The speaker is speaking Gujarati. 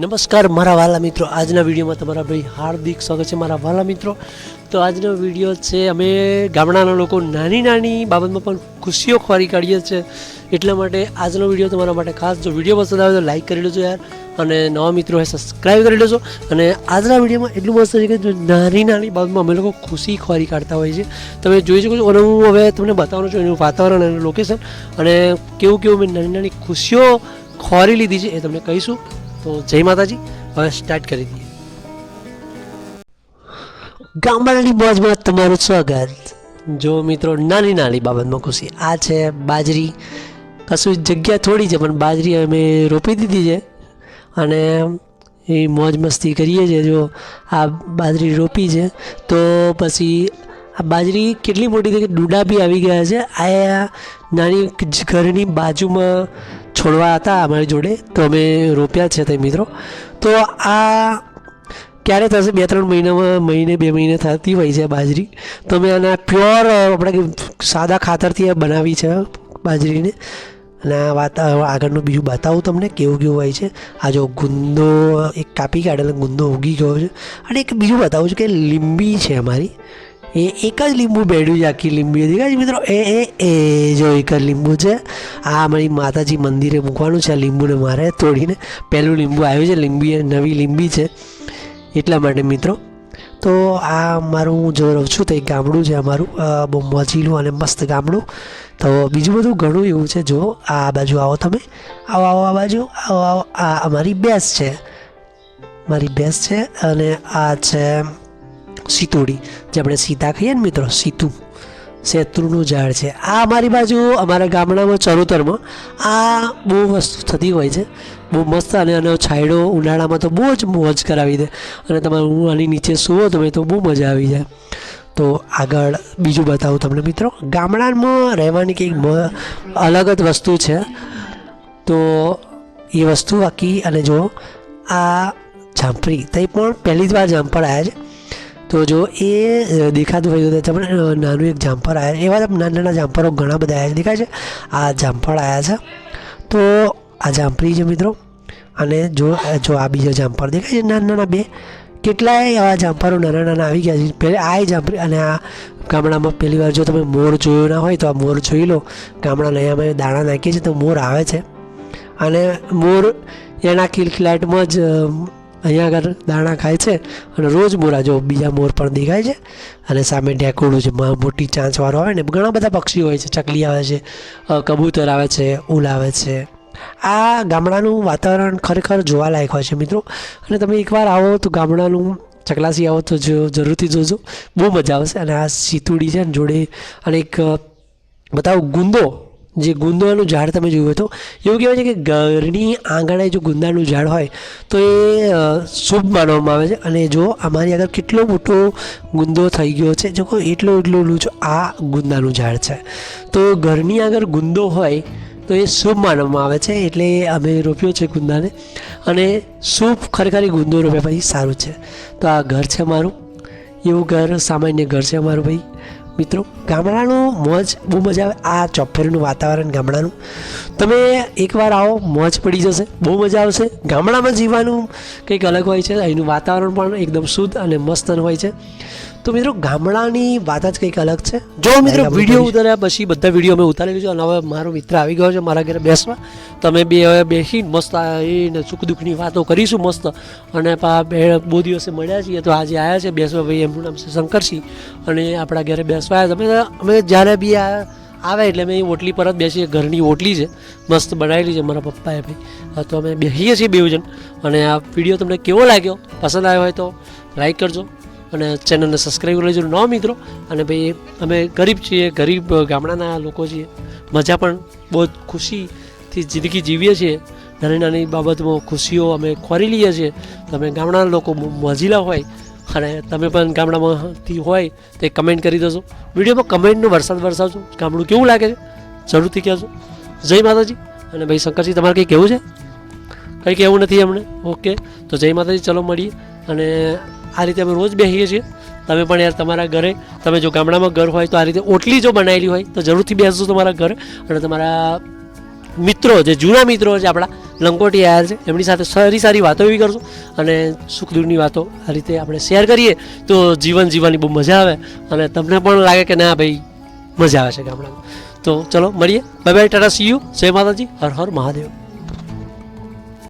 નમસ્કાર, મારા વાલા મિત્રો. આજના વિડીયોમાં તમારા ભાઈ હાર્દિક સ્વાગત છે મારા વાલા મિત્રો. તો આજનો વીડિયો છે, અમે ગામડાના લોકો નાની નાની બાબતમાં પણ ખુશીઓ ખોરી કાઢીએ છીએ. એટલા માટે આજનો વીડિયો તમારા માટે ખાસ, જો વીડિયો પસંદ આવે તો લાઈક કરી લેજો યાર. અને નવા મિત્રો હોય સબસ્ક્રાઈબ કરી લેજો. અને આજના વિડીયોમાં એટલું મસ્ત છે કે નાની નાની બાબતમાં અમે લોકો ખુશી ખોરી કાઢતા હોઈએ છીએ. તમે જોઈ શકો છો, અને હું હવે તમને બતાવવાનું છું એનું વાતાવરણ અને લોકેશન અને કેવું કેવું મેં નાની નાની ખુશીઓ ખોરી લીધી છે એ તમને કહીશું. તો જય માતાજી હવે સ્ટાર્ટ કરી દઈએ. ગામડાની મોજમાં તમારું સ્વાગત. જો મિત્રો નાની નાની બાબતમાં ખુશી. આ છે બાજરી. કશું જગ્યા થોડી છે પણ બાજરી અમે રોપી દીધી છે. અને એ મોજ મસ્તી કરીએ છીએ. જો આ બાજરી રોપી છે તો પછી આ બાજરી કેટલી મોટી થઈ કે ડૂડા બી આવી ગયા છે. આ નાની ઘરની બાજુમાં છોડવા હતા અમારી જોડે, તો અમે રોપ્યા છે તે મિત્રો. તો આ ક્યારે થશે? બે ત્રણ મહિનામાં, મહિને, બે મહિને થતી હોય છે બાજરી. તો મેં આના પ્યોર, આપણે સાદા ખાતરથી બનાવી છે બાજરીને. અને આ વાત આગળનું બીજું બતાવું તમને કેવું કેવું હોય છે. આ જો ગુંદો, એક કાપી કાઢેલો ગુંદો ઉગી ગયો છે. અને એક બીજું બતાવું છું કે લીંબી છે અમારી. એ એક જ લીંબુ બેડ્યું છે આખી લીંબી. દેખાય છે મિત્રો? એ એ એ જો એક જ લીંબુ છે. આ મારી માતાજી મંદિરે મૂકવાનું છે આ લીંબુને મારે તોડીને. પહેલું લીંબુ આવ્યું છે, લીંબી નવી લીંબી છે એટલા માટે મિત્રો. તો આ મારું હું જો રહું છું તો એક ગામડું છે અમારું બહુ મજીલું અને મસ્ત ગામડું. તો બીજું બધું ઘણું એવું છે. જો આ બાજુ આવો તમે. આવો આવો, આ બાજુ. આવો આવો. આ અમારી બેસ છે. મારી બેસ છે અને આ છે સીતોડી, જે આપણે સીતા ખાઈએ ને મિત્રો, સીતુ. શેત્રુનું ઝાડ છે. આ અમારી બાજુ, અમારા ગામડામાં, ચરોતરમાં, આ બહુ વસ્તુ થતી હોય છે. બહુ મસ્ત અને આનો છાંયડો ઉનાળામાં તો બહુ જ મોજ કરાવી દે. અને તમારે હું આની નીચે સુવો તમે તો બહુ મજા આવી જાય. તો આગળ બીજું બતાવું તમને મિત્રો. ગામડામાં રહેવાની કંઈક અલગ જ વસ્તુ છે. તો એ વસ્તુ આખી, અને જો આ જામફળી તે પણ પહેલી જ વાર જામફળ આવ્યા છે. તો જો એ દેખાતું હોય તો અ, નાનું એક જામફળ આવ્યા એવા નાના નાના જામફળો ઘણા બધા આવ્યા છે. દેખાય છે? આ જામફળ આવ્યા છે. તો આ જામફળી છે મિત્રો. અને જો જો આ બીજો જામફળ દેખાય છે નાના નાના બે. કેટલાય એવા જામફળો નાના નાના આવી ગયા છે. પહેલે આ જામફળી અને આ ગામડામાં પહેલી વાર જો તમે મોર જોયો ના હોય તો આ મોર જોઈ લો. ગામડાના અહીંયા અમે દાણા નાખીએ છીએ તો મોર આવે છે. અને મોર એના ખિલખિલાટમાં જ અહીંયા આગળ દાણા ખાય છે અને રોજ મોરા જો બીજા મોર પણ દેખાય છે અને સામે ઢેકોડું છે મોટી ચાંચવાળો આવે ને, ઘણા બધા પક્ષીઓ હોય છે, ચકલી આવે છે કબૂતર આવે છે ઉલ આવે છે. આ ગામડાનું વાતાવરણ ખરેખર જોવાલાયક હોય છે મિત્રો. અને તમે એકવાર આવો તો ગામડાનું ચકલાસી આવો તો જો, જરૂરથી જોજો. બહુ મજા આવશે. અને આ સીતુડી છે ને, જોડે અને એક બતાવું, ગુંદો જે ગુંદવાનું ઝાડ તમે જોયું હોય તો એવું કહેવાય છે કે ઘરની આંગણે જો ગુંદાનું ઝાડ હોય, તો એ શુભ માનવામાં આવે છે. અને જો અમારી આગળ કેટલો મોટો ગુંદો થઈ ગયો છે, જો એટલો એટલો લૂચો, આ ગુંદાનું ઝાડ છે. તો ઘરની આગળ ગુંદો હોય, તો એ શુભ માનવામાં આવે છે, એટલે અમે રોપ્યો છે ગુંદાને. અને શુભ ખરેખર ગુંદો રોપ્યા પછી સારું છે. તો આ ઘર છે મારું એવું ઘર સામાન્ય ઘર છે અમારું ભાઈ. મિત્રો, ગામડાનું મોજ બહુ મજા આવે. આ ચોફેરનું વાતાવરણ ગામડાનું. તમે એકવાર આવો, મોજ પડી જશે, બહુ મજા આવશે. ગામડામાં જીવવાનું કંઈક અલગ હોય છે, અહીંનું વાતાવરણ પણ એકદમ શુદ્ધ અને મસ્ત હોય છે. તો મિત્રો ગામડાની વાત જ કંઈક અલગ છે. જો મિત્રો વીડિયો ઉતાર્યા પછી બધા વીડિયો અમે ઉતારી લીધો અને હવે મારો મિત્ર આવી ગયો છે મારા ઘરે બેસવા. તમે બે હવે બેસી મસ્ત આવીને સુખ દુઃખની વાતો કરીશું મસ્ત. અને પા બે બહુ દિવસે મળ્યા છીએ તો આજે આવ્યા છે બેસવા ભાઈ એમનું નામ છે શંકરસિંહ. અને આપણા ઘરે બેસવા આવ્યા તમે અમે જ્યારે બી આ આવે એટલે અમે ઓટલી પર જ બેસીએ ઘરની ઓટલી છે. મસ્ત બનાવેલી છે મારા પપ્પાએ ભાઈ. તો અમે બેસીએ છીએ બેવ જણ અને આ વીડિયો તમને કેવો લાગ્યો? પસંદ આવ્યો હોય તો લાઈક કરજો. અને ચેનલને સબસ્ક્રાઈબ કરી લેજો નવા મિત્રો, અને ભાઈ, અમે ગરીબ છીએ, ગરીબ ગામડાના લોકો છીએ. મજા પણ બહુ જ ખુશીથી જિંદગી જીવીએ છીએ. નાની નાની બાબતમાં ખુશીઓ અમે ખોરી લઈએ છીએ. તમે ગામડાના લોકો મજીલા હોય અને તમે પણ ગામડામાંથી હોય તે કમેન્ટ કરી દેજો. વિડીયોમાં કમેન્ટનો વરસાદ વરસાવજો. ગામડું કેવું લાગે છે? જરૂરથી કહેજો. જય માતાજી. અને ભાઈ, શંકરજી, તમારે કંઈ કહેવું છે? કંઈ કહેવું નથી એમને ઓકે. તો જય માતાજી, ચલો મળીએ. અને આ રીતે અમે રોજ બેસીએ છીએ. તમે પણ યાર તમારા ઘરે, તમે જો ગામડામાં ઘર હોય તો આ રીતે ઓટલી જો બનાવેલી હોય તો જરૂરથી બેસજો તમારા ઘરે અને તમારા મિત્રો, જે જૂના મિત્રો છે આપણા લંકોટી આવ્યા છે, એમની સાથે સારી સારી વાતો એવી કરશું અને સુખ દૂરની વાતો આ રીતે આપણે શેર કરીએ તો જીવન જીવવાની બહુ મજા આવે અને તમને પણ લાગે કે ના ભાઈ, મજા આવે છે ગામડામાં. તો ચલો મળીએ. Bye bye tata see you જય માતાજી. હર હર મહાદેવ.